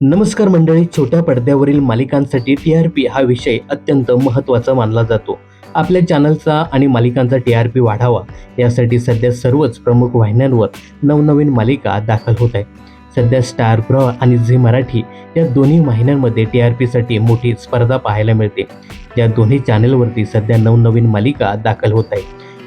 नमस्कार मंडळी छोट्या पडद्यावरील मालिकांसाठी टी आर पी हा विषय अत्यंत महत्त्वाचा मानला जातो. आपल्या चॅनलचा आणि मालिकांचा टी आर पी वाढावा यासाठी सध्या सर्वच प्रमुख वाहिन्यांवर नवनवीन मालिका दाखल होत आहे सध्या स्टार ग्रह आणि झी मराठी या दोन्ही वाहिन्यांमध्ये टी आर पीसाठी मोठी स्पर्धा पाहायला मिळते. या दोन्ही चॅनेलवरती सध्या नवनवीन मालिका दाखल होत आहे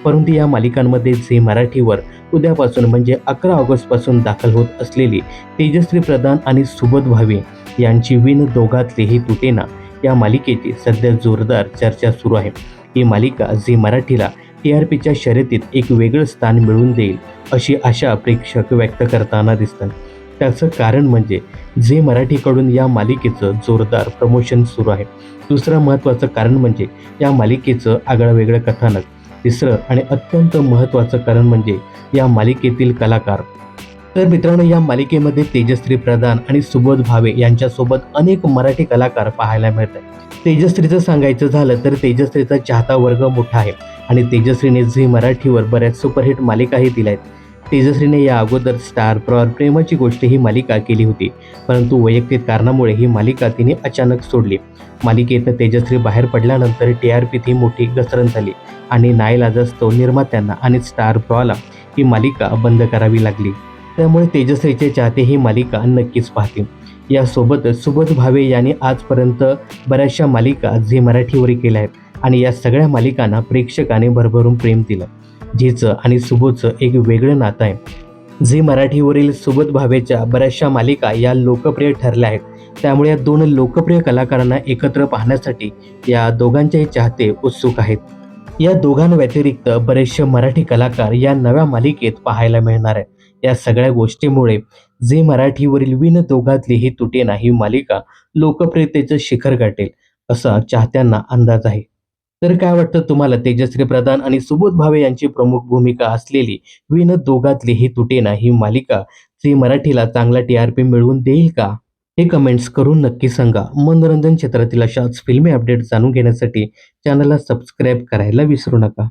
परंतु या मालिकांमध्ये झी मराठीवर उद्यापासून म्हणजे अकरा ऑगस्टपासून दाखल होत असलेली तेजश्री प्रधान आणि सुबोध भावे यांची विन दोघातलेही तुटेना या मालिकेची सध्या जोरदार चर्चा सुरू आहे. ही मालिका झी मराठीला टी आर पीच्या शर्यतीत एक वेगळं स्थान मिळवून देईल अशी आशा प्रेक्षक व्यक्त करताना दिसतात. त्याचं कारण म्हणजे झी मराठीकडून या मालिकेचं जोरदार प्रमोशन सुरू आहे. दुसरं महत्त्वाचं कारण म्हणजे या मालिकेचं आगळं वेगळं कथानक. तिसरं आणि अत्यंत महत्त्वाचं कारण म्हणजे या मालिकेतील कलाकार. तर मित्रांनो या मालिकेमध्ये तेजश्री प्रधान आणि सुबोध भावे यांच्यासोबत अनेक मराठी कलाकार पाहायला मिळत आहेत तेजश्रीचं सांगायचं झालं तर तेजश्रीचा चाहता वर्ग मोठा आहे आणि तेजश्रीने झी मराठीवर बऱ्याच सुपरहिट मालिकाही दिल्या आहेत तेजश्रीने या अगोदर स्टार प्रॉर प्रेमाची गोष्ट ही मालिका केली होती परंतु वैयक्तिक कारणामुळे ही मालिका तिने अचानक सोडली. मालिकेतनं तेजश्री बाहेर पडल्यानंतर टी आर पीत ही मोठी घसरण झाली आणि नाईलाजास्तव निर्मात्यांना आणि स्टार प्रॉला ही मालिका बंद करावी लागली. त्यामुळे तेजश्रीचे चाहते ही मालिका नक्कीच पाहतील. यासोबतच सुबोध भावे यांनी आजपर्यंत बऱ्याचशा मालिका झी मराठीवर केल्या आहेत आणि या सगळ्या मालिकांना प्रेक्षकाने भरभरून प्रेम दिलं. झीचं आणि सुबोधचं एक वेगळं नातं आहे. झी मराठीवरील सुबोध भावेच्या बऱ्याचशा मालिका या लोकप्रिय ठरल्या आहेत. त्यामुळे या दोन लोकप्रिय कलाकारांना एकत्र पाहण्यासाठी या दोघांचेही चाहते उत्सुक आहेत. या दोघांव्यतिरिक्त बरेचसे मराठी कलाकार या नव्या मालिकेत पाहायला मिळणार आहे या सगळ्या गोष्टीमुळे झी मराठीवरील विन दोघातली ही तुटे ही मालिका लोकप्रियतेचं शिखर गाठेल असा चाहत्यांना अंदाज आहे. तर काय वाटतं तुम्हाला? तेजश्री प्रधान आणि सुबोध भावे यांची प्रमुख भूमिका असलेली विन दोघातली ही तुटेना ही मालिका झी मराठीला चांगला टी आर पी मिळवून देईल का? हे कमेंट्स करून नक्की सांगा. मनोरंजन क्षेत्रातील अशाच फिल्मी अपडेट जाणून घेण्यासाठी चॅनलला सबस्क्राईब करायला विसरू नका.